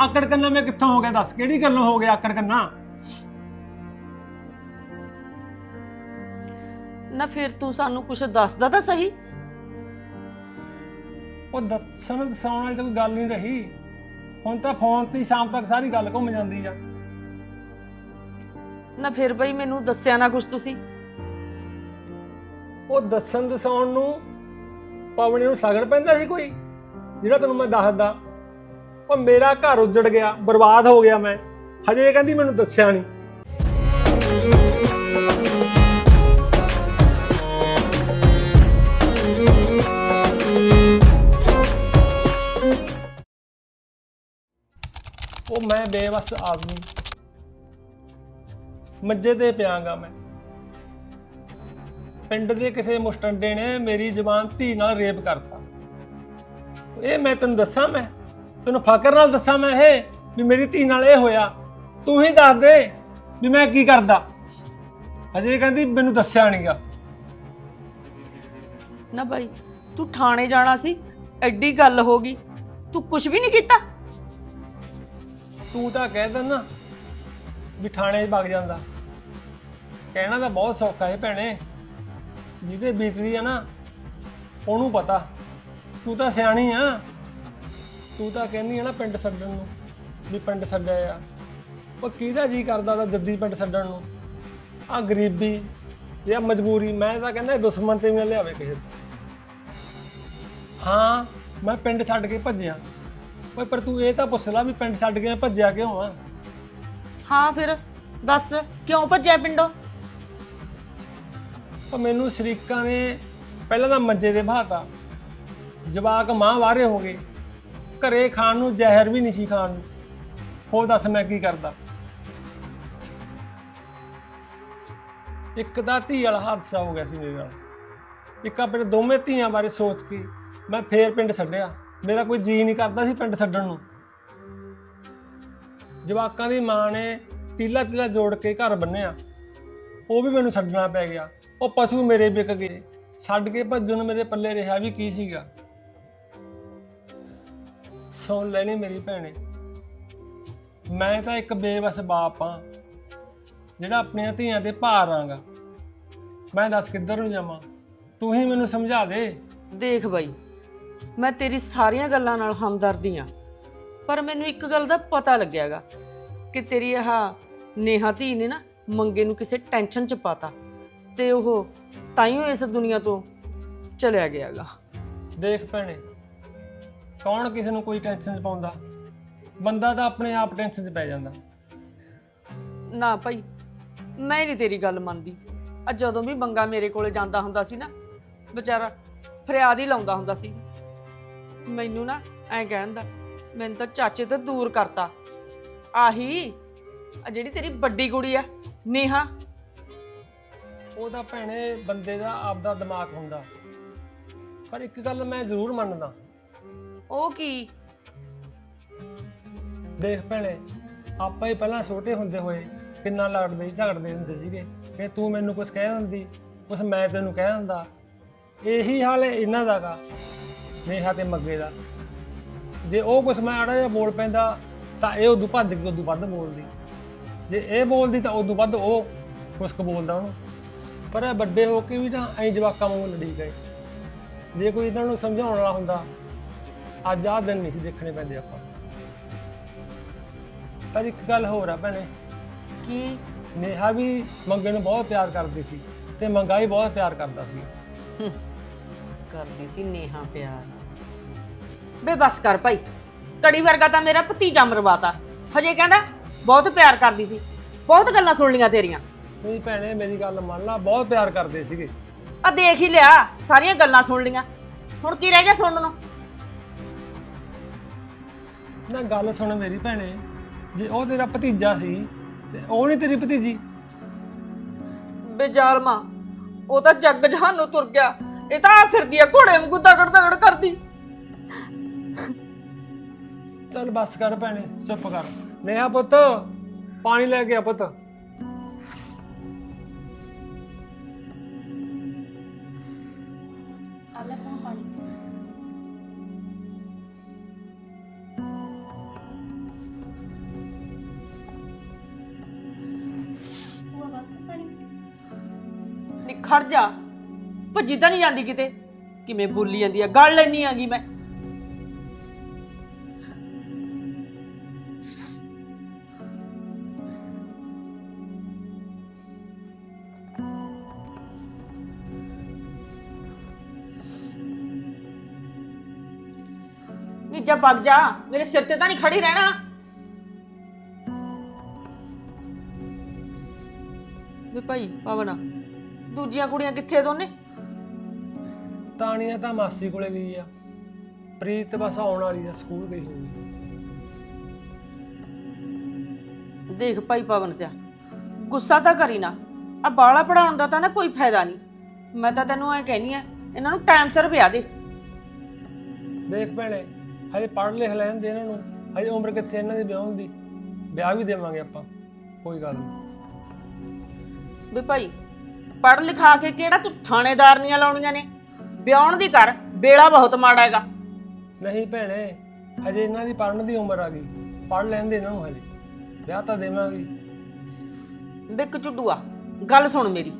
ਆਕੜ ਕੰਨਾ ਮੈਂ ਕਿੱਥੋਂ ਹੋ ਗਿਆ ਦੱਸ ਕਿਹੜੀ ਗੱਲੋਂ ਹੋ ਗਿਆ ਆਕੜ ਕੰਨਾ? ਨਾ ਫਿਰ ਤੂੰ ਸਾਨੂੰ ਕੁਝ ਦੱਸਦਾ ਤਾਂ ਸਹੀ। ਉਹ ਦੱਸਣ ਦਸਾਉਣ ਵਾਲੀ ਤਾਂ ਕੋਈ ਗੱਲ ਨਹੀਂ ਰਹੀ। ਹੁਣ ਤਾਂ ਫੋਨ ਤੇ ਹੀ ਸ਼ਾਮ ਤੱਕ ਸਾਰੀ ਗੱਲ ਘੁੰਮ ਜਾਂਦੀ ਆ। ਨਾ ਫਿਰ ਬਈ ਮੈਨੂੰ ਦੱਸਿਆ ਨਾ ਕੁਝ ਤੁਸੀਂ। ਉਹ ਦੱਸਣ ਦਸਾਉਣ ਨੂੰ ਪਵਨੇ ਨੂੰ ਸਗੜ ਪੈਂਦਾ ਸੀ ਕੋਈ ਜਿਹੜਾ ਤੈਨੂੰ ਮੈਂ ਦੱਸਦਾ। ਉਹ ਮੇਰਾ ਘਰ ਉੱਜੜ ਗਿਆ, ਬਰਬਾਦ ਹੋ ਗਿਆ ਮੈਂ। ਹਜੇ ਇਹ ਕਹਿੰਦੀ ਮੈਨੂੰ ਦੱਸਿਆ ਨਹੀਂ। ਉਹ ਮੈਂ ਬੇਵਸ ਆਦਮੀ। ਮੰਜੇ ਤੇ ਪਿਆਂਗਾ ਮੈਂ। ਪਿੰਡ ਦੇ ਕਿਸੇ ਮੁਸਟੰਡੇ ਨੇ ਮੇਰੀ ਜ਼ਬਾਨ ਧੀ ਨਾਲ ਰੇਪ ਕਰਤਾ। ਇਹ ਮੈਂ ਤੈਨੂੰ ਦੱਸਾਂ ਮੈਂ? ਤੈਨੂੰ ਫਕਰ ਨਾਲ ਦੱਸਾਂ ਮੈਂ ਇਹ ਵੀ ਮੇਰੀ ਧੀ ਨਾਲ ਇਹ ਹੋਇਆ। ਤੂੰ ਹੀ ਦੱਸ ਦੇ ਵੀ ਮੈਂ ਕੀ ਕਰਦਾ। ਹਜੇ ਕਹਿੰਦੀ ਮੈਨੂੰ ਦੱਸਿਆ ਨਹੀਂਗਾ। ਨਾ ਬਾਈ ਤੂੰ ਥਾਣੇ ਜਾਣਾ ਸੀ ਐਡੀ ਗੱਲ ਹੋ ਗਈ। ਤੂੰ ਕੁਝ ਵੀ ਨਹੀਂ ਕੀਤਾ। ਤੂੰ ਤਾਂ ਕਹਿ ਦਿੰਦਾ ਵੀ ਥਾਣੇ 'ਚ ਵਗ ਜਾਂਦਾ। ਕਹਿਣਾ ਤਾਂ ਬਹੁਤ ਸੌਖਾ ਹੈ ਭੈਣੇ। ਜਿਹਦੇ ਬੀਤਦੀ ਆ ਨਾ ਉਹਨੂੰ ਪਤਾ। ਤੂੰ ਤਾਂ ਸਿਆਣੀ ਆ। ਤੂੰ ਤਾਂ ਕਹਿੰਦੀ ਆ ਨਾ ਪਿੰਡ ਛੱਡਣ ਨੂੰ ਵੀ ਪਿੰਡ ਛੱਡਿਆ ਆ। ਉਹ ਕਿਹਦਾ ਜੀ ਕਰਦਾ ਤਾਂ ਜੱਦੀ ਪਿੰਡ ਛੱਡਣ ਨੂੰ? ਆ ਗਰੀਬੀ ਜਾਂ ਮਜਬੂਰੀ ਮੈਂ ਤਾਂ ਕਹਿੰਦਾ ਇਹ ਦੁਸ਼ਮਣ ਤੇ ਵੀ ਲਿਆਵੇ ਕਿਸੇ ਤੋਂ। ਹਾਂ ਮੈਂ ਪਿੰਡ ਛੱਡ ਕੇ ਭੱਜਿਆ। ਓਏ ਪਰ ਤੂੰ ਇਹ ਤਾਂ ਪੁੱਛ ਲੈ ਵੀ ਪਿੰਡ ਛੱਡ ਕੇ ਮੈਂ ਭੱਜਿਆ ਕਿਉਂ ਆ? ਹਾਂ ਫਿਰ ਦੱਸ ਕਿਉਂ ਭੱਜਿਆ ਪਿੰਡੋਂ? ਉਹ ਮੈਨੂੰ ਸ਼ਰੀਕਾਂ ਨੇ ਪਹਿਲਾਂ ਤਾਂ ਮੰਜੇ ਦੇ ਬਹਾਤਾ। ਜਵਾਕ ਮਾਂ ਵਾਰੇ ਹੋ ਗਏ ਘਰੇ ਖਾਣ ਨੂੰ ਜ਼ਹਿਰ ਵੀ ਨਹੀਂ ਸੀ ਖਾਣ ਨੂੰ। ਹੋਰ ਦੱਸ ਮੈਂ ਕੀ ਕਰਦਾ? ਇੱਕ ਤਾਂ ਧੀ ਵਾਲਾ ਹਾਦਸਾ ਹੋ ਗਿਆ ਸੀ ਮੇਰੇ ਨਾਲ। ਇੱਕ ਆਪਣੇ ਦੋਵੇਂ ਧੀਆਂ ਬਾਰੇ ਸੋਚ ਕੇ ਮੈਂ ਫੇਰ ਪਿੰਡ ਛੱਡਿਆ। ਮੇਰਾ ਕੋਈ ਜੀ ਨਹੀਂ ਕਰਦਾ ਸੀ ਪਿੰਡ ਛੱਡਣ ਨੂੰ। ਜਵਾਕਾਂ ਦੀ ਮਾਂ ਨੇ ਤੀਲਾ ਤੀਲਾ ਜੋੜ ਕੇ ਘਰ ਬੰਨਿਆ। ਉਹ ਵੀ ਮੈਨੂੰ ਛੱਡਣਾ ਪੈ ਗਿਆ। ਉਹ ਪਸ਼ੂ ਮੇਰੇ ਵਿਕ ਗਏ। ਛੱਡ ਕੇ ਭੱਜਣ ਨੂੰ ਮੇਰੇ ਪੱਲੇ ਰਿਹਾ ਵੀ ਕੀ ਸੀਗਾ। ਸੁਣ ਲੈਣੀ ਮੇਰੀ ਭੈਣੇ। ਮੈਂ ਤਾਂ ਇੱਕ ਬੇਵਸ ਬਾਪ ਆ ਜਿਹੜਾ ਆਪਣੀਆਂ ਧੀਆਂ ਤੇ ਭਾਰ ਆਂਗਾ। ਮੈਂ ਦੱਸ ਕਿੱਧਰ ਨੂੰ ਜਾਵਾਂ? ਤੂੰ ਹੀ ਮੈਨੂੰ ਸਮਝਾ ਦੇ। ਦੇਖ ਬਾਈ ਮੈਂ ਤੇਰੀ ਸਾਰੀਆਂ ਗੱਲਾਂ ਨਾਲ ਹਮਦਰਦੀ ਆ ਪਰ ਮੈਨੂੰ ਇੱਕ ਗੱਲ ਦਾ ਪਤਾ ਲੱਗਿਆਗਾ ਕਿ ਤੇਰੀ ਆਹ ਨੇਹਾ ਧੀ ਨੇ ਨਾ ਮੰਗੇ ਨੂੰ ਕਿਸੇ ਟੈਨਸ਼ਨ ਚ ਪਾਤਾ ਤੇ ਉਹ ਤਾਈਓ ਇਸ ਦੁਨੀਆ ਤੋਂ ਚਲਿਆ ਗਿਆਗਾ। ਦੇਖ ਭੈਣੇ ਕੌਣ ਕਿਸੇ ਨੂੰ ਕੋਈ ਟੈਨਸ਼ਨ ਚ ਪਾਉਂਦਾ। ਬੰਦਾ ਤਾਂ ਆਪਣੇ ਆਪ ਟੈਨਸ਼ਨ ਚ ਪੈ ਜਾਂਦਾ। ਨਾ ਭਾਈ ਮੈਂ ਨਹੀਂ ਤੇਰੀ ਗੱਲ ਮੰਨਦੀ। ਆ ਜਦੋਂ ਵੀ ਮੰਗਾ ਮੇਰੇ ਕੋਲੇ ਜਾਂਦਾ ਹੁੰਦਾ ਸੀ ਨਾ ਵਿਚਾਰਾ ਫਰਿਆਦ ਹੀ ਲਾਉਂਦਾ ਹੁੰਦਾ ਸੀ। ਮੈਨੂੰ ਨਾ ਐਂ ਕਹਿੰਦਾ ਮੈਨੂੰ ਤਾਂ ਚਾਚੇ ਤੋਂ ਦੂਰ ਕਰਤਾ। ਆਹੀ ਆ ਜਿਹੜੀ ਤੇਰੀ ਵੱਡੀ ਕੁੜੀ ਆ ਨੇਹਾ। ਉਹ ਤਾਂ ਭੈਣੇ ਬੰਦੇ ਦਾ ਆਪਦਾ ਦਿਮਾਗ ਹੁੰਦਾ। ਪਰ ਇੱਕ ਗੱਲ ਮੈਂ ਜ਼ਰੂਰ ਮੰਨਦਾ। ਉਹ ਕੀ? ਦੇਖ ਭੈਣੇ, ਆਪਾਂ ਹੀ ਪਹਿਲਾਂ ਛੋਟੇ ਹੁੰਦੇ ਹੋਏ ਕਿੰਨਾ ਲੜਦੇ ਸੀ ਝਗੜਦੇ ਹੁੰਦੇ ਸੀਗੇ। ਕਿ ਤੂੰ ਮੈਨੂੰ ਕੁਝ ਕਹਿ ਦਿੰਦੀ, ਕੁਛ ਮੈਂ ਤੈਨੂੰ ਕਹਿ ਦਿੰਦਾ। ਇਹੀ ਹਾਲ ਹੈ ਇਹਨਾਂ ਦਾ ਗਾ, ਨੇਹਾ ਤੇ ਮੱਗੇ ਦਾ। ਜੇ ਉਹ ਕੁਛ ਮੈਂ ਅੜਾ ਜਿਹਾ ਬੋਲ ਪੈਂਦਾ, ਤਾਂ ਇਹ ਉਦੋਂ ਭੱਜ ਕੇ ਉਦੋਂ ਵੱਧ ਬੋਲਦੀ। ਜੇ ਇਹ ਬੋਲਦੀ ਤਾਂ ਉਦੋਂ ਵੱਧ ਉਹ ਕੁਛ ਕੁ ਬੋਲਦਾ ਉਹਨੂੰ। ਪਰ ਇਹ ਵੱਡੇ ਹੋ ਕੇ ਵੀ ਨਾ ਐਂ ਜਵਾਕਾਂ ਵਾਂਗੂ ਲੜੀ ਗਏ। ਜੇ ਕੋਈ ਇਹਨਾਂ ਨੂੰ ਸਮਝਾਉਣ ਵਾਲਾ ਹੁੰਦਾ ਅੱਜ ਆਹ ਦਿਨ ਨਹੀਂ ਸੀ ਦੇਖਣੇ ਪੈਂਦੇ ਆਪਾਂ। ਪਰ ਇੱਕ ਗੱਲ ਹੋਰ ਆ ਭੈਣੇ। ਕੀ? ਨੇਹਾ ਵੀ ਮੰਗੇ ਨੂੰ ਬਹੁਤ ਪਿਆਰ ਕਰਦੀ ਸੀ ਤੇ ਮੰਗਾ ਵੀ ਬਹੁਤ ਪਿਆਰ ਕਰਦਾ ਸੀ। ਹੂੰ, ਕਰਦੀ ਸੀ ਨੇਹਾ ਪਿਆਰ। ਬੇ ਬਸ ਕਰ ਭਾਈ। ਕੜੀ ਵਰਗਾ ਤਾਂ ਮੇਰਾ ਭਤੀਜਾ ਮਰਵਾਤਾ। ਹਜੇ ਕਹਿੰਦਾ ਬਹੁਤ ਪਿਆਰ ਕਰਦੀ ਸੀ। ਬਹੁਤ ਗੱਲਾਂ ਸੁਣ ਲੀਆਂ ਤੇਰੀਆਂ। ਨਹੀਂ ਭੈਣੇ ਮੇਰੀ ਗੱਲ ਮੰਨ ਲਾ ਬਹੁਤ ਪਿਆਰ ਕਰਦੇ ਸੀਗੇ। ਆ ਦੇਖ ਹੀ ਲਿਆ ਸਾਰੀਆਂ ਗੱਲਾਂ ਸੁਣ ਲੀਆਂ ਹੁਣ ਕੀ ਰਹਿ ਗਿਆ ਸੁਣਨ ਨੂੰ? ਨਾ ਗੱਲ ਸੁਣ ਮੇਰੀ ਭੈਣੇ। ਜੇ ਉਹ ਤੇਰਾ ਭਤੀਜਾ ਸੀ ਤੇ ਉਹ ਨਹੀਂ ਤੇਰੀ ਭਤੀਜੀ? ਬੇਜਾਲਮਾ ਉਹ ਤਾਂ ਜੱਗ ਜਹਾਨ ਨੂੰ ਤੁਰ ਗਿਆ। ਇਹ ਤਾਂ ਆ ਫਿਰਦੀ ਆ ਘੋੜੇ ਵਾਂਗੂ ਦਗੜ ਦਗੜ ਕਰਦੀ। ਚੱਲ ਬੱਸ ਕਰ ਭੈਣੇ ਚੁੱਪ ਕਰ। ਨੇਹਾ ਪੁੱਤ ਪਾਣੀ ਲੈ ਕੇ ਆ ਪੁੱਤ। ਖੜ ਜਾ। ਭੱਜੀ ਤਾਂ ਨਹੀਂ ਜਾਂਦੀ ਕਿਤੇ। ਕਿਵੇਂ ਬੋਲੀ ਜਾਂਦੀ ਆ? ਗੱਲ ਲੈਣੀ ਆਗੀ ਮੈਂ। ਨੀ ਜਾ ਵਗ ਜਾ। ਮੇਰੇ ਸਿਰ ਤੇ ਤਾਂ ਨਹੀਂ ਖੜੀ ਰਹਿਣਾ। ਵੇ ਭਾਈ ਪਵਨਾ ਦੂਜੀਆਂ ਕੁੜੀਆਂ ਕਿੱਥੇ ਦੋਨੇ? ਤਾਣੀਆਂ ਤਾਂ ਮਾਸੀ ਕੋਲੇ ਗਈ ਆ। ਪ੍ਰੀਤ ਬਸ ਆਉਣ ਵਾਲੀ ਆ ਸਕੂਲ ਗਈ ਹੋਊਗੀ। ਦੇਖ ਭਾਈ ਪਵਨ ਸਿਆ ਗੁੱਸਾ ਤਾਂ ਕਰੀ ਨਾ। ਆ ਬਾਲਾ ਪੜਾਉਣ ਦਾ ਤਾਂ ਨਾ ਕੋਈ ਫਾਇਦਾ ਨਹੀਂ। ਮੈਂ ਤਾਂ ਤੈਨੂੰ ਐ ਕਹਿਨੀ ਆ ਇਹਨਾਂ ਨੂੰ ਟਾਈਮ ਸਿਰ ਵਿਆਹ ਦੇ। ਦੇਖ ਭੈਣੇ ਹਜੇ ਪੜ੍ਹ ਲਿਖ ਲੈਣ ਦੇ ਇਹਨਾਂ ਨੂੰ। ਹਜੇ ਉਮਰ ਕਿੱਥੇ ਇਹਨਾਂ ਦੀ ਵਿਆਹਣ ਦੀ? ਵਿਆਹ ਵੀ ਦੇਵਾਂਗੇ ਆਪਾਂ ਕੋਈ ਗੱਲ ਨਹੀਂ ਵੀ ਭਾਈ ਪੜ ਲਿਖਾ ਕੇ ਕਿਹੜਾ ਤੂੰ ਥਾਣੇਦਾਰਨੀਆਂ ਲਾਉਣੀਆਂ ਨੇ? ਵਿਆਹਣ ਦੀ ਕਰ ਬੇੜਾ ਬਹੁਤ ਮਾੜਾ ਹੈਗਾ। ਨਹੀਂ ਭੈਣੇ ਹਜੇ ਇਹਨਾਂ ਦੀ ਪੜ੍ਹਨ ਦੀ ਉਮਰ ਆ ਗਈ। ਪੜ੍ਹ ਲੈਣ ਦੇ ਇਹਨਾਂ ਨੂੰ ਹਜੇ। ਵਿਆਹ ਤਾਂ ਦੇਵਾਂਗੇ। ਬਿੱਕ ਚੁੱਡੂਆ ਗੱਲ ਸੁਣ ਮੇਰੀ।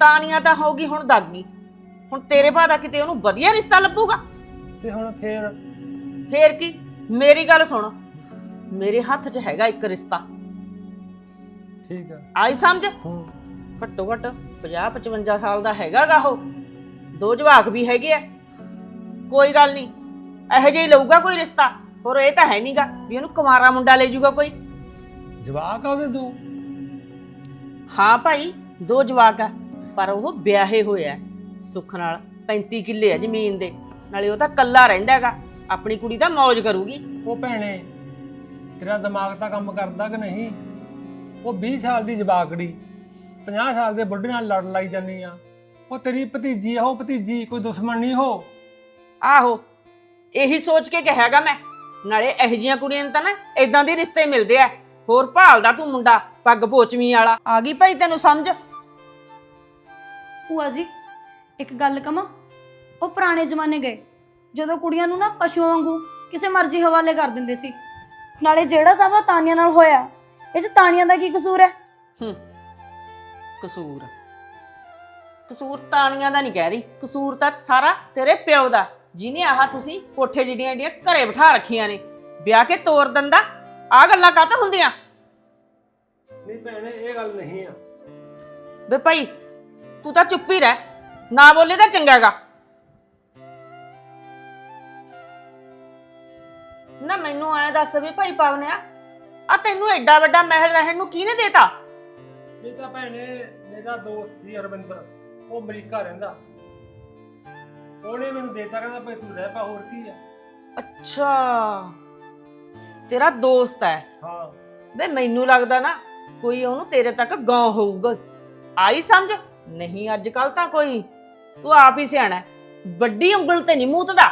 ਤਾਨੀਆਂ ਤਾਂ ਹੋਗੀ ਹੁਣ ਦਾਗੀ। ਹੁਣ ਤੇਰੇ ਬਾਦਾ ਕਿਤੇ ਉਹਨੂੰ ਵਧੀਆ ਰਿਸ਼ਤਾ ਲੱਭੂਗਾ? ਤੇ ਹੁਣ ਫੇਰ? ਫੇਰ ਕੀ? ਮੇਰੀ ਗੱਲ ਸੁਣ। ਮੇਰੇ ਹੱਥ 'ਚ ਹੈਗਾ ਇੱਕ ਰਿਸ਼ਤਾ। ਠੀਕ ਆ। ਆਈ ਸਮਝ? ਹੂੰ। ਘੱਟੋ ਘੱਟ 50 55 ਸਾਲ ਦਾ ਹੈਗਾਗਾ ਉਹ। ਦੋ ਜਵਾਕ ਵੀ ਹੈਗੇ ਆ। ਕੋਈ ਗੱਲ ਨਹੀਂ ਇਹੋ ਜਿਹਾ ਹੀ ਲਊਗਾ ਕੋਈ ਰਿਸ਼ਤਾ। ਹੋਰ ਇਹ ਤਾਂ ਹੈ ਨਹੀਂਗਾ ਵੀ ਉਹਨੂੰ ਕੁਮਾਰਾ ਮੁੰਡਾ ਲੈ ਜਾਊਗਾ ਕੋਈ। ਜਵਾਕ ਆ ਉਹਦੇ ਦੋ? ਹਾਂ ਭਾਈ ਦੋ ਜਵਾਕ ਆ ਪਰ ਉਹ ਵਿਆਹੇ ਹੋਇਆ ਹੈ। ਸੁੱਖ ਨਾਲ 35 ਕਿੱਲੇ ਆ ਜ਼ਮੀਨ ਦੇ। ਨਾਲੇ ਉਹ ਤਾਂ ਕੱਲਾ ਰਹਿੰਦਾ ਹੈਗਾ ਆਪਣੀ ਕੁੜੀ ਤਾਂ ਮौज ਕਰੂਗੀ। ਉਹ ਭੈਣੇ ਤੇਰਾ ਦਿਮਾਗ ਤਾਂ ਕੰਮ ਕਰਦਾ ਕਿ ਨਹੀਂ? ਉਹ 20 ਸਾਲ ਦੀ ਜਵਾਕੜੀ। 50 ਸਾਲ ਦੇ ਬੁੱਢੇ ਨਾਲ ਲੜ ਲਾਈ ਜਾਨੀ ਆ। ਉਹ ਤੇਰੀ ਭਤੀਜੀ ਆ ਉਹ ਭਤੀਜੀ ਕੋਈ ਦੁਸ਼ਮਣ ਨਹੀਂ ਹੋ ਆਹੋ ਇਹੀ ਸੋਚ ਕੇ ਕਹਾਗਾ ਮੈਂ। ਨਾਲੇ ਇਹੋ ਜੀਆਂ ਕੁੜੀਆਂ ਨੂੰ ਤਾਂ ਨਾ ਇਦਾਂ ਦੇ ਰਿਸ਼ਤੇ ਮਿਲਦੇ ਆ। ਹੋਰ ਭਾਲਦਾ ਤੂੰ ਮੁੰਡਾ ਪੱਗ ਪੋਚਵੀਂ ਵਾਲਾ। ਆ ਗਈ ਭਾਈ ਤੈਨੂੰ ਸਮਝ? ਭੂਆ ਜੀ ਇੱਕ ਗੱਲ ਕਮਾ ਉਹ ਪੁਰਾਣੇ ਜ਼ਮਾਨੇ ਗਏ ਜਦੋਂ ਕੁੜੀਆਂ ਨੂੰ ਨਾ ਪਸ਼ੂਆਂ ਵਾਂਗੂ ਕਿਸੇ ਮਰਜ਼ੀ ਹਵਾਲੇ ਕਰ ਦਿੰਦੇ ਸੀ। ਨਾਲੇ ਜਿਹੜਾ ਸਭ ਤਾਨੀਆਂ ਨਾਲ ਹੋਇਆ ਇਹ ਚ ਤਾਨੀਆਂ ਦਾ ਕੀ ਕਸੂਰ ਹੈ? ਹੂੰ। ਕਸੂਰ। ਕਸੂਰ ਤਾਣੀਆਂ ਦਾ ਨਹੀਂ ਕਹਿ ਰਹੀ। ਕਸੂਰ ਤਾਂ ਸਾਰਾ ਤੇਰੇ ਪਿਓ ਦਾ। ਜਿਹਨੇ ਆਹ ਤੁਸੀਂ ਕੋਠੇ ਜਿਹੜੀਆਂ ਜਿਹੜੀਆਂ ਘਰੇ ਬਿਠਾ ਰੱਖੀਆਂ ਨੇ। ਵਿਆਹ ਕੇ ਤੋਰ ਦਿੰਦਾ। ਆ ਗੱਲਾਂ ਕਾਹਤ ਹੁੰਦੀਆਂ? ਨਹੀਂ ਭੈਣੇ ਇਹ ਗੱਲ ਨਹੀਂ ਆ। ਵੇ ਭਾਈ ਤੂੰ ਤਾਂ ਚੁੱਪ ਹੀ ਰਹਿ। ਨਾ ਬੋਲੇ ਤਾਂ ਚੰਗਾਗਾ ਨਾ ਮੈਨੂੰ ਐ ਦੱਸ ਵੀ ਭਾਈ ਪਾਵਨਿਆ ਆ ਤੈਨੂੰ ਐਡਾ ਵੱਡਾ ਮਹਿਲ ਰਹਿਣ ਨੂੰ ਕਿਹਨੇ ਦੇਤਾ? ਇਹ ਤਾਂ ਭੈਣੇ ਮੇਰਾ ਦੋਸਤ ਸੀ ਅਰਵਿੰਦਰ ਉਹ ਅਮਰੀਕਾ ਰਹਿੰਦਾ। ਉਹਨੇ ਮੈਨੂੰ ਦੇਤਾ ਕਹਿੰਦਾ ਭਾਈ ਤੂੰ ਰਹਿ ਪਾ ਹੋਰ ਕੀ ਆ? ਅੱਛਾ। ਤੇਰਾ ਦੋਸਤ ਹੈ ਹਾਂ। ਵੇ ਮੈਨੂੰ ਲੱਗਦਾ ਨਾ ਕੋਈ ਉਹਨੂੰ ਤੇਰੇ ਤੱਕ ਗਾਂ ਹੋਊਗਾ। ਆਈ ਸਮਝ? ਨਹੀਂ ਅੱਜ ਕੱਲ ਤਾਂ ਕੋਈ। ਤੂੰ ਆਪ ਹੀ ਸਿਆਣਾ ਹੈ। ਵੱਡੀ ਉਂਗਲ ਤੇ ਨਹੀਂ ਮੂਤਦਾ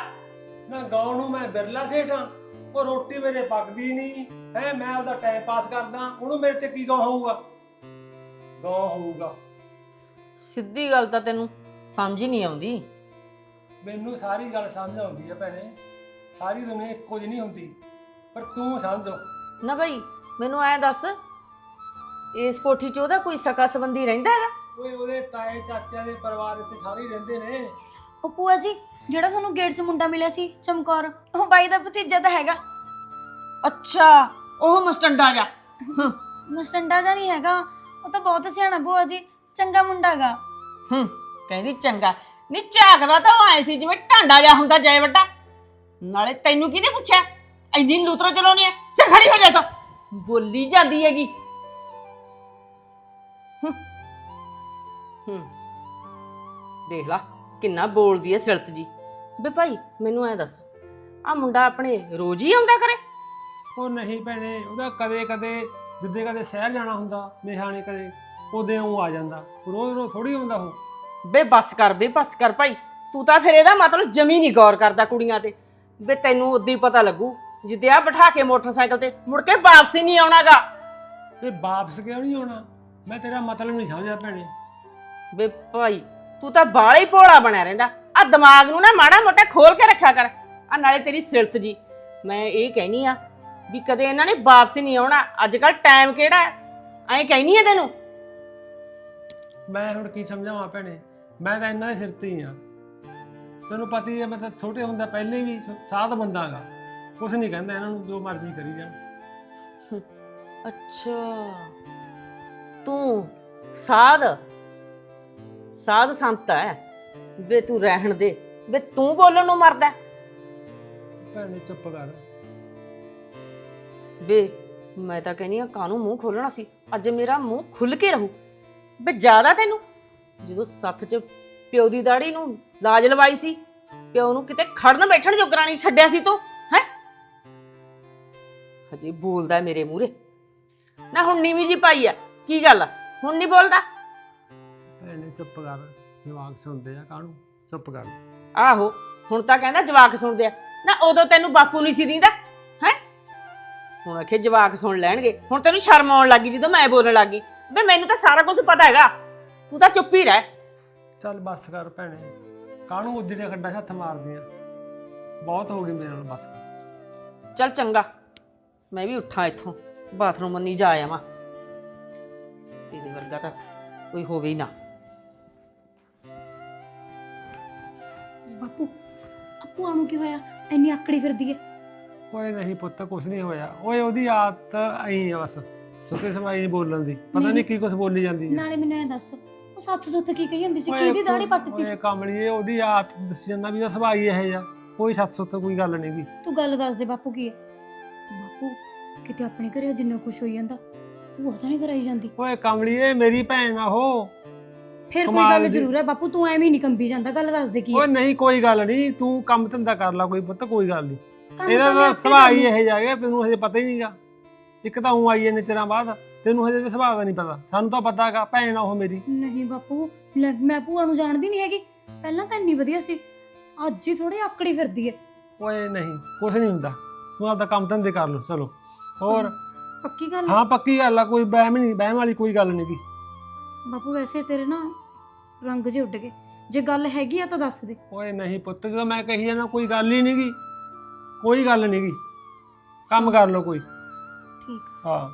ਨਾ ਗਾਉਂ ਨੂੰ ਮੈਂ ਬਿਰਲਾ ਸੇਠਾਂ ਉਹ ਰੋਟੀ ਮੇਰੇ ਪੱਕਦੀ ਨਹੀਂ। ਹੈ ਮੈਂ ਉਹਦਾ ਟਾਈਮ ਪਾਸ ਕਰਦਾ ਉਹਨੂੰ ਮੇਰੇ ਤੇ ਕੀ ਗਾਉਂ ਹੋਊਗਾ? ਗਾਉਂ ਹੋਊਗਾ? ਸਿੱਧੀ ਗੱਲ ਤਾਂ ਤੈਨੂੰ ਸਮਝ ਹੀ ਨਹੀਂ ਆਉਂਦੀ। ਮੈਨੂੰ ਸਾਰੀ ਗੱਲ ਸਮਝ ਆਉਂਦੀ ਹੈ ਭੈਣੇ। ਸਾਰੀ ਦੁਨੀਆ ਇੱਕੋ ਜਿਹੀ ਨਹੀਂ ਹੁੰਦੀ ਪਰ ਤੂੰ ਸਮਝੋ। ਨਾ ਭਾਈ ਮੈਨੂੰ ਐ ਦੱਸ ਇਸ ਕੋਠੀ 'ਚ ਉਹਦਾ ਕੋਈ ਸਕਾ ਸੰਬੰਧੀ ਰਹਿੰਦਾ ਹੈਗਾ? ਓਏ ਉਹਦੇ ਤਾਏ ਚਾਚਿਆਂ ਦੇ ਪਰਿਵਾਰ ਇੱਥੇ ਸਾਰੇ ਹੀ ਰਹਿੰਦੇ ਨੇ। ਉਹ ਭੂਆ ਜੀ ਜਿਹੜਾ ਤੁਹਾਨੂੰ ਗੇਟ 'ਚ ਮੁੰਡਾ ਮਿਲਿਆ ਸੀ ਚਮਕੌਰ ਉਹ ਬਾਈ ਦਾ ਭਤੀਜਾ ਤਾਂ ਹੈਗਾ। ਅੱਛਾ ਉਹ ਮਸਟੰਡਾ ਜਾ ਮਸਟੰਡਾ ਜਾਂ ਨਹੀਂ ਹੈਗਾ। ਉਹ ਤਾਂ ਬਹੁਤ ਸਿਆਣਾ ਭੂਆ ਜੀ ਚੰਗਾ ਮੁੰਡਾ ਹੈਗਾ ਹੂੰ ਕਹਿੰਦੀ ਚੰਗਾ। ਨੀ ਝਾਕਦਾ ਤਾਂ ਉਹ ਐ ਸੀ ਜਿਵੇਂ ਢਾਂਡਾ ਜਾ ਹੁੰਦਾ ਜੈ ਵੱਡਾ। ਨਾਲੇ ਤੈਨੂੰ ਕਿਹਨੇ ਪੁੱਛਿਆ? ਐਨੀ ਲੂਤਰੋ ਚਲਾਉਣੀ ਐ ਚੱਲ ਖੜੀ ਹੋ ਜਾ ਤਾ ਬੋਲੀ ਜਾਂਦੀ ਹੈਗੀ। ਹੂੰ ਹੂੰ। ਦੇਖ ਲਾ ਕਿੰਨਾ ਬੋਲਦੀ ਐ ਸਿਲਤ ਜੀ। ਬੇ ਭਾਈ ਮੈਨੂੰ ਐ ਦੱਸ ਆ ਮੁੰਡਾ ਆਪਣੇ ਰੋਜ਼ ਹੀ ਆਉਂਦਾ ਕਰੇ? ਉਹ ਨਹੀਂ ਭੈਣੇ ਉਹਦਾ ਕਦੇ ਕਦੇ ਜਿੱਦੇ ਕਦੇ ਸ਼ਹਿਰ ਜਾਣਾ ਹੁੰਦਾ ਨਿਹਾਣੇ ਕਦੇ ਉਹਦੇ ਉਹ ਆ ਜਾਂਦਾ। ਰੋਜ਼ ਰੋਜ਼ ਥੋੜੀ ਆਉਂਦਾ ਉਹ। ਬੇ ਬੱਸ ਕਰ ਬੇ ਬੱਸ ਕਰ ਭਾਈ ਤੂੰ ਤਾਂ ਫਿਰ ਇਹਦਾ ਮਤਲਬ ਜਮੀ ਨਹੀਂ ਗੌਰ ਕਰਦਾ ਕੁੜੀਆਂ ਤੇ। ਬੇ ਤੈਨੂੰ ਉਦੋਂ ਹੀ ਪਤਾ ਲੱਗੂ ਜਿੱਦੇ ਆ ਬਿਠਾ ਕੇ ਮੋਟਰਸਾਈਕਲ ਤੇ ਮੁੜ ਕੇ ਵਾਪਸ ਹੀ ਨਹੀਂ ਆਉਣਾਗਾ। ਇਹ ਵਾਪਸ ਕਿਉਂ ਨਹੀਂ ਆਉਣਾ? ਮੈਂ ਤੇਰਾ ਮਤਲਬ ਨਹੀਂ ਸਮਝਿਆ ਭੈਣੇ। ਬੇ ਭਾਈ ਤੂੰ ਤਾਂ ਬਾਲਾ ਹੀ ਭੋਲਾ ਬਣਿਆ ਰਹਿੰਦਾ। ਆ ਦਿਮਾਗ ਨੂੰ ਨਾ ਮਾੜਾ ਮੋਟਾ ਖੋਲ ਕੇ ਰੱਖਿਆ ਕਰ। ਆ ਨਾਲੇ ਤੇਰੀ ਸਿਰਤ ਜੀ। ਮੈਂ ਇਹ ਕਹਿਨੀ ਆ ਵੀ ਕਦੇ ਇਹਨਾਂ ਨੇ ਵਾਪਸ ਹੀ ਨਹੀਂ ਆਉਣਾ। ਅੱਜ ਕੱਲ ਟਾਈਮ ਕਿਹੜਾ ਐ ਐਂ ਕਹਿਨੀ ਆ ਤੈਨੂੰ? ਮੈਂ ਹੁਣ ਕੀ ਸਮਝਾਵਾਂ ਭੈਣੇ? ਮੈਂ ਤਾਂ ਇੰਨਾ ਸਿਰ ਤੇ ਹੀ ਆ ਤੈਨੂੰ ਪਤਾ ਹੀ ਹੈ ਮੈਂ ਤਾਂ ਛੋਟੇ ਹੁੰਦਾ ਪਹਿਲੇ ਵੀ ਸਾਧ ਬੰਦਾਗਾ ਕੁਛ ਨਹੀਂ ਕਹਿੰਦਾ ਇਹਨਾਂ ਨੂੰ ਜੋ ਮਰਜ਼ੀ ਕਰੀ ਜਾਣ। ਅੱਛਾ। ਤੂੰ ਸਾਧ? ਸਾਧ ਸੰਤ ਹੈ। ਵੇ ਤੂੰ ਰਹਿਣ ਦੇ। ਵੇ ਤੂੰ ਬੋਲਣ ਨੂੰ ਮਰਦਾ ਹੈ? ਭੈਣੇ ਚੁੱਪ ਕਰ। ਵੇ ਮੈਂ ਤਾਂ ਕਹਿੰਦੀ ਆ ਕਾਨੂੰ ਮੂੰਹ ਖੋਲਣਾ ਸੀ? ਅੱਜ ਮੇਰਾ ਮੂੰਹ ਖੁੱਲ ਕੇ ਰਹੂ। ਵੇ ਜ਼ਿਆਦਾ ਤੈਨੂੰ? ਜਦੋਂ ਸੱਥ 'ਚ ਪਿਓ ਦੀ ਦਾੜੀ ਨੂੰ ਲਾਜ ਲਵਾਈ ਸੀ ਪਿਓ ਨੂੰ ਕਿਤੇ ਖੜਨ ਬੈਠਣ ਜੋਗਰਾ ਨਹੀਂ ਛੱਡਿਆ ਸੀ ਤੂੰ ਹੈ? ਹਜੇ ਬੋਲਦਾ ਮੇਰੇ ਮੂਹਰੇ। ਨਾ ਹੁਣ ਨੀਵੀਂ ਜੀ ਪਾਈ ਆ। ਕੀ ਗੱਲ ਆ? ਹੁਣ ਨਹੀਂ ਬੋਲਦਾ? ਭੈਣੇ ਚੁੱਪ ਕਰ। ਜਵਾਕ ਸੁਣਦੇ ਆ ਕਾਹਨੂੰ? ਚੁੱਪ ਕਰ। ਆਹੋ ਹੁਣ ਤਾਂ ਕਹਿੰਦਾ ਜਵਾਕ ਸੁਣਦੇ ਆ। ਨਾ ਉਦੋਂ ਤੈਨੂੰ ਬਾਪੂ ਨਹੀਂ ਸੀ ਦਿੰਦਾ। ਹੁਣ ਆਖੇ ਜਵਾਕ ਸੁਣ ਲੈਣਗੇ। ਹੁਣ ਤੈਨੂੰ ਸ਼ਰਮ ਆਉਣ ਲੱਗੀ ਜਦੋਂ ਮੈਂ ਬੋਲਣ ਲੱਗੀ ਵੇ ਮੈਨੂੰ ਤਾਂ ਸਾਰਾ ਕੁਝ ਪਤਾ ਹੈਗਾ। ਤੂੰ ਤਾਂ ਚੁੱਪ ਹੀ ਰਹਿ। ਚੱਲ ਬੱਸ ਕਰ ਭੈਣੇ। ਕਾਹਨੂੰ ਉਜੜੇ ਖੱਡਾ ਹੱਥ ਮਾਰਦੀਆਂ ਬਹੁਤ ਹੋ ਗਈ ਮੇਰੇ ਨਾਲ ਬੱਸ। ਚੱਲ ਚੰਗਾ। ਮੈਂ ਵੀ ਉੱਠਾਂ ਇੱਥੋਂ। ਬਾਥਰੂਮ ਮੰਨੀ ਜਾ ਆਵਾਂ। ਤੇਰੇ ਵਰਗਾ ਤਾਂ ਕੋਈ ਹੋਵੇ ਹੀ ਨਾ। ਬਾਪੂ ਆਪੂ ਨੂੰ ਕੀ ਹੋਇਆ? ਇੰਨੀ ਆਕੜੀ ਫਿਰਦੀ ਏ। ਓਏ ਨਹੀਂ ਪੁੱਤ ਕੁਛ ਨਹੀਂ ਹੋਇਆ। ਓਏ ਉਹਦੀ ਆਦਤ ਐਂ ਆ ਬਸ ਸੁੱਤੇ ਸਮਾਈ ਨਹੀਂ ਬੋਲਣ ਦੀ। ਪਤਾ ਨਹੀਂ। ਕੀ ਕੁਛ ਬੋਲੀ ਜਾਂਦੀ ਹੈ ਨਾਲੇ ਮੈਨੂੰ ਐ ਦੱਸ ਉਹ ਸੱਥ ਸੁੱਥ ਕੀ ਕਹੀ ਹੁੰਦੀ ਸੀ? ਕਿਹਦੀ ਦਾੜੀ ਪੱਟਦੀ ਓਏ ਸੀ? ਕਮਲੀਏ ਉਹਦੀ ਆਦਤ ਦੱਸ ਜਾਂਦਾ ਵੀ ਉਹ ਸੁਭਾਅ ਹੀ ਇਹ ਜਾ ਕੋਈ ਸੱਤ ਸੁੱਤ ਕੋਈ ਗੱਲ ਨਹੀਂ ਗੀ। ਤੂੰ ਗੱਲ ਦੱਸ ਦੇ ਬਾਪੂ ਕੀ ਹੈ? ਬਾਪੂ ਕਿਤੇ ਆਪਣੇ ਘਰੇ ਜਿੰਨਾ ਕੁਛ ਹੋਈ ਜਾਂਦਾ ਉਹ ਤਾਂ ਨਹੀਂ ਕਰਾਈ ਜਾਂਦੀ। ਓਏ ਕਮਲੀਏ ਮੇਰੀ ਭੈਣ ਆ ਉਹ। ਫਿਰ ਕੋਈ ਕਮਾਲ ਗੱਲ ਦੀ। ਜ਼ਰੂਰ ਹੈ ਬਾਪੂ ਤੂੰ ਐਵੇਂ ਹੀ ਨਹੀਂ ਕੰਬੀ ਜਾਂਦਾ ਗੱਲ ਦੱਸ ਦੇ ਕੀ ਓਏ ਨਹੀਂ ਕੋਈ ਗੱਲ ਨਹੀਂ ਤੂੰ ਕੰਮ ਧੰਦਾ ਕਰ ਲੈ ਕੋਈ ਪੁੱਤ ਕੋਈ ਗੱਲ ਨਹੀਂ ਇਹਦਾ ਤਾਂ ਸੁਭਾਅ ਹੀ। ਇਹ ਜਾ ਗਿਆ ਤੈਨੂੰ ਹਜੇ ਪਤਾ ਹੀ ਨਹੀਂਗਾ। ਇੱਕ ਤਾਂ ਉਹ ਆਈ ਨੇ ਚਿਰਾਂ ਬਾਅਦ ਤੈਨੂੰ ਹਜੇ ਤੇ ਸੁਭਾਅ ਦਾ ਨਹੀਂ ਪਤਾ। ਸਾਨੂੰ ਤਾਂ ਪਤਾ ਹੈਗਾ ਭੈਣ ਆ ਉਹ ਮੇਰੀ। ਨਹੀਂ ਬਾਪੂ ਲੈ, ਮੈਂ ਭੂਆ ਨੂੰ ਜਾਣਦੀ ਨਹੀਂ ਹੈਗੀ। ਪਹਿਲਾਂ ਤਾਂ ਇੰਨੀ ਵਧੀਆ ਸੀ ਅੱਜ ਹੀ ਥੋੜੀ ਆਕੜੀ ਫਿਰਦੀ ਏ ਓਏ ਨਹੀਂ ਕੁਛ ਨਹੀਂ ਹੁੰਦਾ। ਤੂੰ ਆਪਦਾ ਕੰਮ ਧੰਦੇ ਕਰ ਲੋ ਚਲੋ। ਹੋਰ? ਪੱਕੀ ਗੱਲ? ਹਾਂ ਪੱਕੀ ਗੱਲ ਆ ਕੋਈ ਬਹਿਮ ਨਹੀਂ ਬਹਿਮ ਵਾਲੀ ਕੋਈ ਗੱਲ ਨਹੀਂ ਗੀ। ਬਾਪੂ ਵੈਸੇ ਤੇਰੇ ਨਾ ਰੰਗ ਜੇ ਉੱਡ ਗਏ। ਜੇ ਗੱਲ ਹੈਗੀ ਆ ਤਾਂ ਦੱਸ ਦੇ। ਓਏ ਨਹੀਂ ਪੁੱਤ ਜਦੋਂ ਮੈਂ ਕਹੀ ਜਾਂਦਾ ਕੋਈ ਗੱਲ ਹੀ ਨਹੀਂਗੀ ਕੋਈ ਗੱਲ ਨਹੀਂਗੀ ਕੰਮ ਕਰ ਲੋ ਕੋਈ। ਠੀਕ। ਹਾਂ।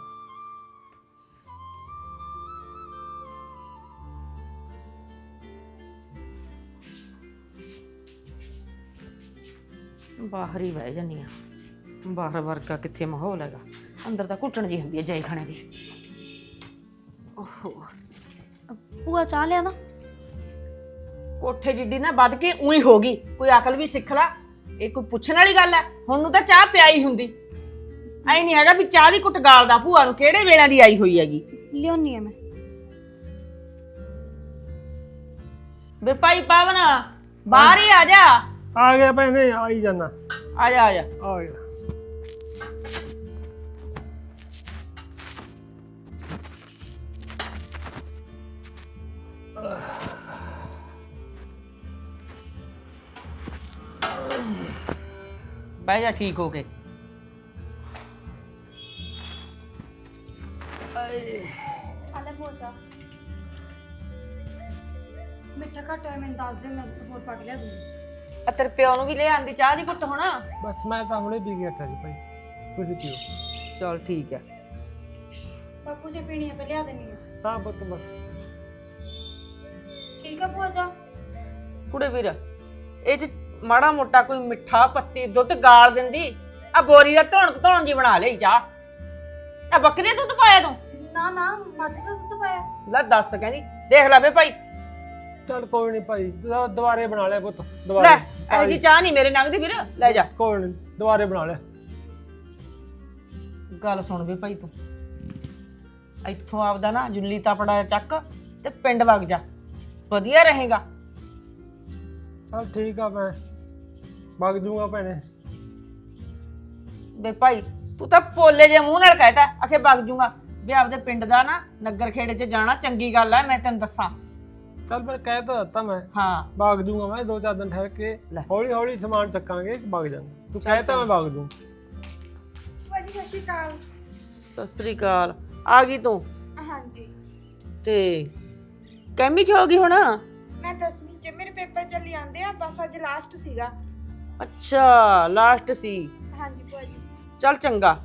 ਬਾਹਰ ਹੀ ਬਹਿ ਜਾਨੀ ਆ। ਬਾਹਰ ਵਰਗਾ ਕਿੱਥੇ ਮਾਹੌਲ ਹੈਗਾ। ਅੰਦਰ ਤਾਂ ਘੁੱਟਣ ਜੀ ਹੁੰਦੀ ਹੈ ਜਾਈ ਖਾਣੇ ਦੀ। ਓਹੋ। ਭੂਆ ਚਾਹ ਲਿਆ ਨਾ ਕੋਠੇ ਜਿੱਡੀ ਨਾ ਵੱਧ ਕੇ ਉਹੀ ਹੋ ਗਈ। ਕੋਈ ਅਕਲ ਵੀ ਸਿੱਖ ਲੈ। ਇਹ ਕੋਈ ਪੁੱਛਣ ਵਾਲੀ ਗੱਲ ਹੈ? ਹੁਣ ਨੂੰ ਤਾਂ ਚਾਹ ਪਿਆਈ ਹੁੰਦੀ। ਐ ਨਹੀਂ ਹੈਗਾ ਵੀ ਚਾਹ ਦੀ ਕੁੱਟ ਗਾਲਦਾ ਭੂਆ ਨੂੰ ਕਿਹੜੇ ਵੇਲਿਆਂ ਦੀ ਆਈ ਹੋਈ ਹੈਗੀ? ਲਿਆਉਣੀ ਆ ਮੈਂ। ਵੇ ਭਾਈ ਪਾਵਨ ਬਾਹਰ ਹੀ ਆ ਜਾ। ਆ ਗਿਆ ਭੈਣੇ ਆ ਹੀ ਜਾਣਾ ਆ ਜਾ ਆ ਜਾ। ਆ ਗਿਆ। ਬਹਿ ਜਾ ਠੀਕ ਹੋ ਕੇ। ਆਲੇ ਭੂਆ ਚਾਹ ਮਿੱਠਾ ਘੱਟ ਹੋਇਆ ਮੈਨੂੰ ਦੱਸ ਦੇ ਮੈਂ ਹੋਰ ਪਾ ਕੇ ਲਿਆ ਦੂੰਗੀ। ਆ ਤੇਰੇ ਪਿਓ ਨੂੰ ਵੀ ਲੈ ਆਂਦੀ ਚਾਹ ਦੀ ਕੁੱਟ ਹੁਣ? ਬਸ ਮੈਂ ਤਾਂ ਹੁਣੇ ਪੀ ਗਿਆ ਜੀ ਭਾਈ। ਤੁਸੀਂ ਪੀਓ। ਚਲ ਠੀਕ ਹੈ ਬਾਪੂ ਜੇ ਪੀਣੀ ਆ ਤਾਂ ਲਿਆ ਦੇਣੀ ਆ। ਹਾਂ ਪੁੱਤ ਬਸ। ਠੀਕ ਆ ਭੂਆ ਚਾਹ ਕੁੜੇ ਵੀਰ ਇਹ ਚ ਮਾੜਾ ਮੋਟਾ ਕੋਈ ਮਿੱਠਾ ਪੱਤੀ ਦੁੱਧ ਗਾਲ ਦਿੰਦੀ ਆ ਬੋਰੀ ਦਾ ਧੌਣ ਧੌਣ ਜੀ ਬਣਾ ਲਈ ਚਾਹ ਆ ਬੱਕਰੀ ਦਾ ਦੁੱਧ ਪਾਇਆ ਤੂੰ? ਨਾ ਨਾ ਮੱਝ ਦਾ ਦੁੱਧ ਪਾਇਆ। ਲੈ ਦੱਸ ਕਹਿੰਦੀ ਦੇਖ ਲੈ ਵੇ ਭਾਈ। ਚੱਲ ਕੋਈ ਨਹੀਂ ਭਾਈ ਦੁ- ਦੁਬਾਰੇ ਬਣਾ ਲਿਆ ਪੁੱਤ ਲੈ ਦੁਬਾਰੇ ਇਹ ਜੀ ਚਾਹ ਨਹੀਂ ਮੇਰੇ ਨੰਗਦੀ ਵੀਰ ਲੈ ਜਾ। ਕੋਈ ਨਹੀਂ ਦੁਬਾਰੇ ਬਣਾ ਲਿਆ। ਗੱਲ ਸੁਣ ਵੇ ਭਾਈ ਤੂੰ। ਇੱਥੋਂ ਆਪਦਾ ਨਾ ਜੁੱਲੀ ਤਪੜਾ ਚੱਕ ਤੇ ਪਿੰਡ ਵਗ ਜਾ। ਵਧੀਆ ਰਹੇਗਾ। ਚੱਲ ਠੀਕ ਆ ਮੈਂ। ਵਗ ਜੂਗਾ ਭੈਣੇ। ਵੇ ਭਾਈ ਤੂੰ ਤਾਂ ਪੋਲੇ ਜੇ ਮੂੰਹ ਨਾਲ ਕਹਿਤਾ ਆਖੇ ਵਗ ਜੂਗਾ। ਵੀ ਆਪਦੇ ਪਿੰਡ ਦਾ ਨਾ ਨਗਰ ਖੇੜੇ 'ਚ ਜਾਣਾ ਚੰਗੀ ਗੱਲ ਐ ਮੈਂ ਤੈਨੂੰ ਦੱਸਾਂ। ਚੱਲ ਪਰ ਕਹਿ ਤਾਂ ਦਿੱਤਾ ਮੈਂ। ਹਾਂ। ਵਗ ਜੂਗਾ ਮੈਂ ਦੋ ਚਾਰ ਦਿਨ ਠਹਿਰ ਕੇ ਲੈ। ਹੌਲੀ ਹੌਲੀ ਸਮਾਨ ਚੱਕਾਂਗੇ ਵਗ ਜਾਵਾਂਗੇ। ਤੂੰ ਕਹਿ ਤਾਂ ਮੈਂ ਵਗ ਜੂ ਭੂਆ ਜੀ ਸਤਿ ਸ਼੍ਰੀ ਅਕਾਲ। ਸਤਿ ਸ੍ਰੀ ਅਕਾਲ। ਆ ਗਈ ਤੂੰ? ਹਾਂਜੀ। ਤੇ ਕੈਮੀ ਚ ਹੋ ਗਈ ਹੁਣ? ਮੈਂ 10ਵੀਂ ਚ ਮੇਰੇ ਪੇਪਰ ਚੱਲੀ ਆਂਦੇ ਆ ਬਸ ਅੱਜ ਲਾਸਟ ਸੀਗਾ। ਅੱਛਾ ਲਾਸਟ ਸੀ। ਹਾਂਜੀ ਭੂਆ ਜੀ ਚੱਲ ਚੰਗਾ।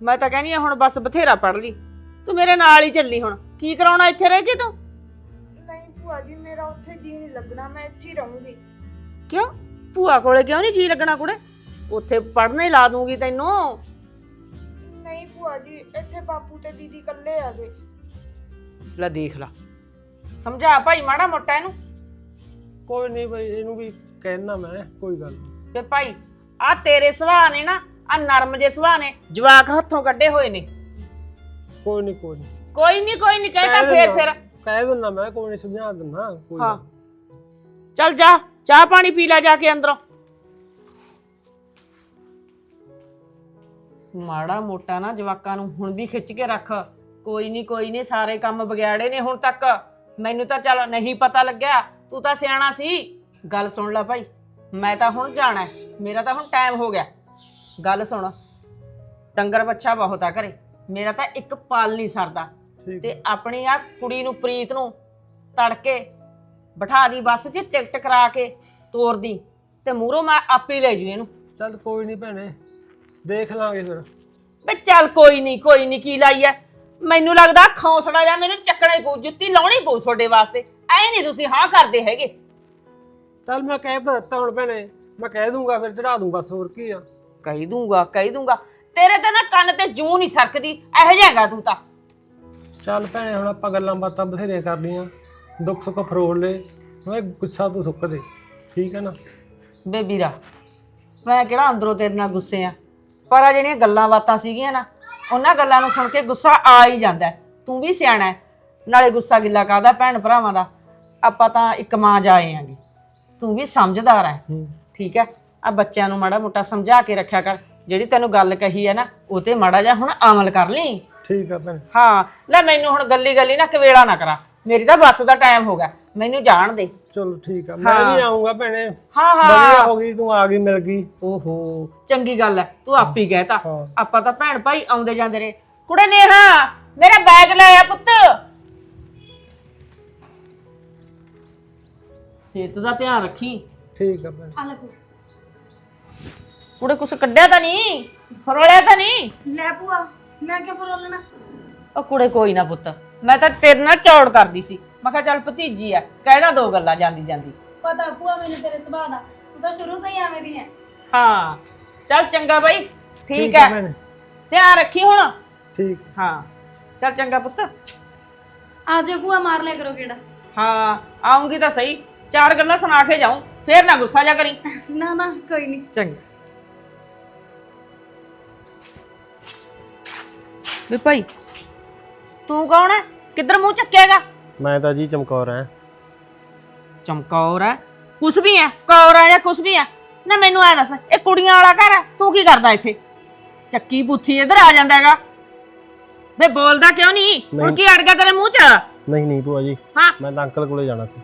ਮੈਂ ਤਾਂ ਕਹਿੰਦੀ ਆ ਹੁਣ ਬਸ ਬਥੇਰਾ ਪੜ ਲਈ। ਤੂੰ ਮੇਰੇ ਨਾਲ ਹੀ ਚੱਲੀ ਹੁਣ। ਕੀ ਕਰਾਉਣਾ ਇੱਥੇ ਰਹਿ ਕੇ ਤੂੰ? ਨਹੀਂ ਭੂਆ ਜੀ ਮੇਰਾ ਉੱਥੇ ਜੀ ਨਹੀਂ ਲੱਗਣਾ ਮੈਂ ਇੱਥੇ ਹੀ ਰਹੂੰਗੀ। ਕਿਉਂ? ਭੂਆ ਕੋਲੇ ਕਿਉਂ ਨਹੀਂ ਜੀ ਲੱਗਣਾ ਕੁੜੇ? ਉੱਥੇ ਪੜ੍ਹਨੇ ਲਾ ਦੂੰਗੀ ਤੈਨੂੰ। ਨਹੀਂ ਭੂਆ ਜੀ ਇੱਥੇ ਬਾਪੂ ਤੇ ਦੀਦੀ ਇਕੱਲੇ ਆਗੇ ਲੈ ਦੇਖ ਲਾ। ਸਮਝਾ ਭਾਈ ਮਾੜਾ ਮੋਟਾ ਇਹਨੂੰ। ਕੋਈ ਨਹੀਂ ਬਈ ਇਹਨੂੰ ਵੀ ਕਹਿਣਾ ਮੈਂ ਕੋਈ ਗੱਲ ਨਹੀਂ ਤੇ ਭਾਈ ਆ ਤੇਰੇ ਸੁਭਾਅ ਨੇ ਨਾ ਆ ਨਰਮ ਜੇ ਸੁਭਾਅ ਨੇ ਜਵਾਕ ਹੱਥੋਂ ਕੱਢੇ ਹੋਏ ਨੇ। ਕੋਈ ਨਹੀਂ ਕੋਈ ਨਹੀਂ ਕੋਈ ਨਹੀਂ ਕੋਈ ਨਹੀਂ ਕਹਿ ਫੇਰ ਦਿੰਦਾ। ਫੇਰ। ਕਹਿ ਦਿੰਦਾ ਮੈਂ ਕੋਈ ਨਹੀਂ ਸਮਝਾ ਦਿੰਦਾ ਕੋਈ ਹਾਂ। ਗੱਲ। ਚੱਲ ਜਾ ਚਾਹ ਪਾਣੀ ਪੀ ਲੈ ਜਾ ਕੇ ਅੰਦਰੋਂ। ਮਾੜਾ ਮੋਟਾ ਨਾ ਜਵਾਕਾਂ ਨੂੰ ਹੁਣ ਵੀ ਖਿੱਚ ਕੇ ਰੱਖ। ਕੋਈ ਨਹੀਂ ਕੋਈ ਨਹੀਂ ਸਾਰੇ ਕੰਮ ਵਿਗਾੜੇ ਨੇ ਹੁਣ ਤੱਕ। ਮੈਨੂੰ ਤਾਂ ਚੱਲ ਨਹੀਂ ਪਤਾ ਲੱਗਿਆ ਤੂੰ ਤਾਂ ਸਿਆਣਾ ਸੀ। ਗੱਲ ਸੁਣ ਲੈ ਭਾਈ ਮੈਂ ਤਾਂ ਹੁਣ ਜਾਣਾ ਹੈ। ਮੇਰਾ ਤਾਂ ਹੁਣ ਟਾਈਮ ਹੋ ਗਿਆ। ਗੱਲ ਸੁਣ ਡੰਗਰ ਬੱਚਾ ਬਹੁਤ ਆ ਘਰੇ ਮੇਰਾ ਤਾਂ ਇੱਕ ਪਾਲ ਨਹੀਂ ਸਰਦਾ। ਠੀਕ। ਤੇ ਆਪਣੀ ਆ ਕੁੜੀ ਨੂੰ ਪ੍ਰੀਤ ਨੂੰ ਤੜਕੇ ਬਿਠਾ ਦੀ ਬੱਸ 'ਚ ਟਿਕਟ ਕਰਾ ਕੇ ਤੋਰ ਦੀ ਤੇ ਮੂਹਰੋਂ ਮੈਂ ਆਪੇ ਲੈ ਜੂ ਇਹਨੂੰ। ਚੱਲ ਕੋਈ ਨਹੀਂ ਭੈਣੇ ਦੇਖ ਲਾਂਗੇ ਫਿਰ। ਵੇ ਚੱਲ ਕੋਈ ਨਹੀਂ ਕੋਈ ਨਹੀਂ ਕੀ ਲਾਈ ਐ? ਮੈਨੂੰ ਲੱਗਦਾ ਖੌਸੜਾ ਜਾਂ ਮੈਨੂੰ ਚੱਕਣਾ ਹੀ ਪਊ ਜੁੱਤੀ ਲਾਉਣੀ ਪਊ ਤੁਹਾਡੇ ਵਾਸਤੇ। ਐ ਨਹੀਂ ਤੁਸੀਂ ਹਾਂ ਕਰਦੇ ਹੈਗੇ। ਚੱਲ ਮੈਂ ਕਹਿ ਤਾਂ ਦਿੱਤਾ ਹੁਣ ਭੈਣੇ ਮੈਂ ਕਹਿ ਦੂੰਗਾ ਫਿਰ ਚੜਾ ਦੂੰ ਬਸ ਹੋਰ ਕੀ ਆ? ਕਹਿ ਦੂੰਗਾ ਕਹਿ ਦੂੰਗਾ। ਤੇਰੇ ਤੇ ਨਾ ਕੰਨ ਤੇ ਜੂੰ ਨਹੀਂ ਸਰਕਦੀ ਇਹੋ ਜਿਹਾਗਾ ਤੂੰ ਤਾਂ। ਚੱਲ ਭੈਣੇ ਹੁਣ ਆਪਾਂ ਗੱਲਾਂ ਬਾਤਾਂ ਬਥੇਰੀਆਂ ਕਰਨੀਆਂ ਦੁੱਖ ਸੁੱਖ ਫਰੋਲ ਲੈ ਓਏ ਗੁੱਸਾ ਤੂੰ ਸੁੱਕ ਦੇ ਠੀਕ ਹੈ ਨਾ? ਬੇਬੀਰਾ ਮੈਂ ਕਿਹੜਾ ਅੰਦਰੋਂ ਤੇਰੇ ਨਾਲ ਗੁੱਸੇ ਆ? ਪਰ ਆ ਜਿਹੜੀਆਂ ਗੱਲਾਂ ਬਾਤਾਂ ਸੀਗੀਆਂ ਨਾ ਉਹਨਾਂ ਗੱਲਾਂ ਨੂੰ ਸੁਣ ਕੇ ਗੁੱਸਾ ਆ ਹੀ ਜਾਂਦਾ ਹੈ। ਤੂੰ ਵੀ ਸਿਆਣਾ ਹੈ। ਨਾਲੇ ਗੁੱਸਾ ਗਿੱਲਾ ਕਾਹਦਾ ਭੈਣ ਭਰਾਵਾਂ ਦਾ? ਆਪਾਂ ਤਾਂ ਇੱਕ ਮਾਂ ਜਾਏ ਆਂਗੇ। ਤੂੰ ਵੀ ਸਮਝਦਾਰ ਹੈ ਹੂੰ। ਠੀਕ ਹੈ ਆ ਬੱਚਿਆਂ ਨੂੰ ਮਾੜਾ ਮੋਟਾ ਸਮਝਾ ਕੇ ਰੱਖਿਆ ਕਰ। ਜਿਹੜੀ ਤੈਨੂੰ ਗੱਲ ਕਹੀ ਹੈ ਨਾ ਉਹ ਤੇ ਮਾੜਾ ਜਿਹਾ ਹੁਣ ਅਮਲ ਕਰ ਲਈ। ਠੀਕ ਆ ਭੈਣੇ। ਹਾਂ। ਲੈ ਮੈਨੂੰ ਹੁਣ ਗੱਲੀ ਗੱਲੀ ਨਾ ਕਵੇਲਾ ਨਾ ਕਰਾ। ਮੇਰੀ ਤਾਂ ਬੱਸ ਦਾ ਟਾਈਮ ਹੋ ਗਿਆ। ਮੈਨੂੰ ਜਾਣ ਦੇ। ਚਲੋ ਠੀਕ ਆ। ਮੈਂ ਵੀ ਆਉਂਗਾ ਭੈਣੇ। ਹਾਂ ਵਧੀਆ ਹਾਂ ਹੋ ਗਈ ਤੂੰ ਆ ਗਈ ਮਿਲ ਗਈ। ਓਹੋ ਚੰਗੀ ਗੱਲ ਹੈ ਤੂੰ ਆਪ ਹੀ ਕਹਿਤਾ। ਹਾਂ। ਆਪਾਂ ਤਾਂ ਭੈਣ ਭਾਈ ਆਉਂਦੇ ਜਾਂਦੇ ਰਹੇ। ਕੁੜੇ ਨੇਹਾ ਮੇਰਾ ਬੈਗ ਲੈ ਆ ਪੁੱਤ। ਸਿਹਤ ਦਾ ਧਿਆਨ ਰੱਖੀ। ਠੀਕ ਆ ਭੈਣੇ। ਆ ਲੈ ਭੂਆ। ਕੁੜੇ ਕੁਛ ਕੱਢਿਆ ਤਾਂ ਨਹੀਂ? ਫਰੋਲਿਆ ਤਾਂ ਨਹੀਂ? ਲੈ ਭੂਆ ਮੈਂ ਕਿਉਂ ਫਰੋਲਣਾ? ਉਹ ਕੁੜੇ ਕੋਈ ਨਾ ਪੁੱਤ। ਮੈਂ ਤਾਂ ਤੇਰੇ ਨਾਲ ਚੌੜ ਕਰਦੀ ਸੀ। ਮੈਂ ਕਿਹਾ ਚੱਲ ਭਤੀਜੀ ਆ ਕਹਿਦਾ ਦੋ ਗੱਲਾਂ ਜਾਂਦੀ ਜਾਂਦੀ। ਪਤਾ ਭੂਆ ਮੈਨੂੰ ਤੇਰੇ ਸੁਭਾਅ ਦਾ। ਤੂੰ ਤਾਂ ਸ਼ੁਰੂ ਤੋਂ ਹੀ ਐਵੇਂ ਦੀ ਹੈ ਹਾਂ। ਚੱਲ ਚੰਗਾ ਬਾਈ। ਠੀਕ ਆ ਹੈ ਭੈਣੇ। ਧਿਆਨ ਰੱਖੀ ਹੁਣ। ਠੀਕ। ਹਾਂ। ਚੱਲ ਚੰਗਾ ਪੁੱਤ। ਆ ਜਾ ਭੂਆ ਮਾਰ ਲਿਆ ਕਰੋ ਕਿਹੜਾ ਹਾਂ ਆਉਂਗੀ ਤਾਂ ਸਹੀ। ਚਾਰ ਗੱਲਾਂ ਸੁਣਾ ਕੇ ਜਾਉਂ ਫੇਰ ਨਾ ਗੁੱਸਾ ਜਾ ਕਰੀ। ਨਾ ਨਾ ਕੋਈ ਨਹੀਂ ਚੰਗਾ। ਵੀ ਭਾਈ ਤੂੰ ਕੌਣ ਹੈ ਕਿੱਧਰ ਮੂੰਹ ਚੱਕੇਗਾ? ਮੈਂ ਤਾਂ ਜੀ ਚਮਕੌਰ ਹਾਂ ਚਮਕੌਰ ਹੈ ਕੁਛ ਵੀ ਹੈ ਕੌਰ ਹੈ ਜਾਂ ਕੁਛ ਵੀ ਹੈ ਨਾ ਮੈਨੂੰ ਐ ਦੱਸ ਇਹ ਕੁੜੀਆਂ ਵਾਲਾ ਘਰ ਹੈ ਤੂੰ ਕੀ ਕਰਦਾ ਇੱਥੇ? ਚੱਕੀ ਬੁੱਥੀ ਇੱਧਰ ਆ ਜਾਂਦਾ ਹੈਗਾ। ਵੇ ਬੋਲਦਾ ਕਿਉਂ ਨਹੀਂ ਹੁਣ। ਕੀ ਅੜ ਗਿਆ ਤੇਰੇ ਮੂੰਹ 'ਚ? ਨਹੀਂ ਨਹੀਂ ਭੂਆ ਜੀ। ਹਾਂ। ਮੈਂ ਤਾਂ ਅੰਕਲ ਕੋਲੇ ਜਾਣਾ ਸੀ।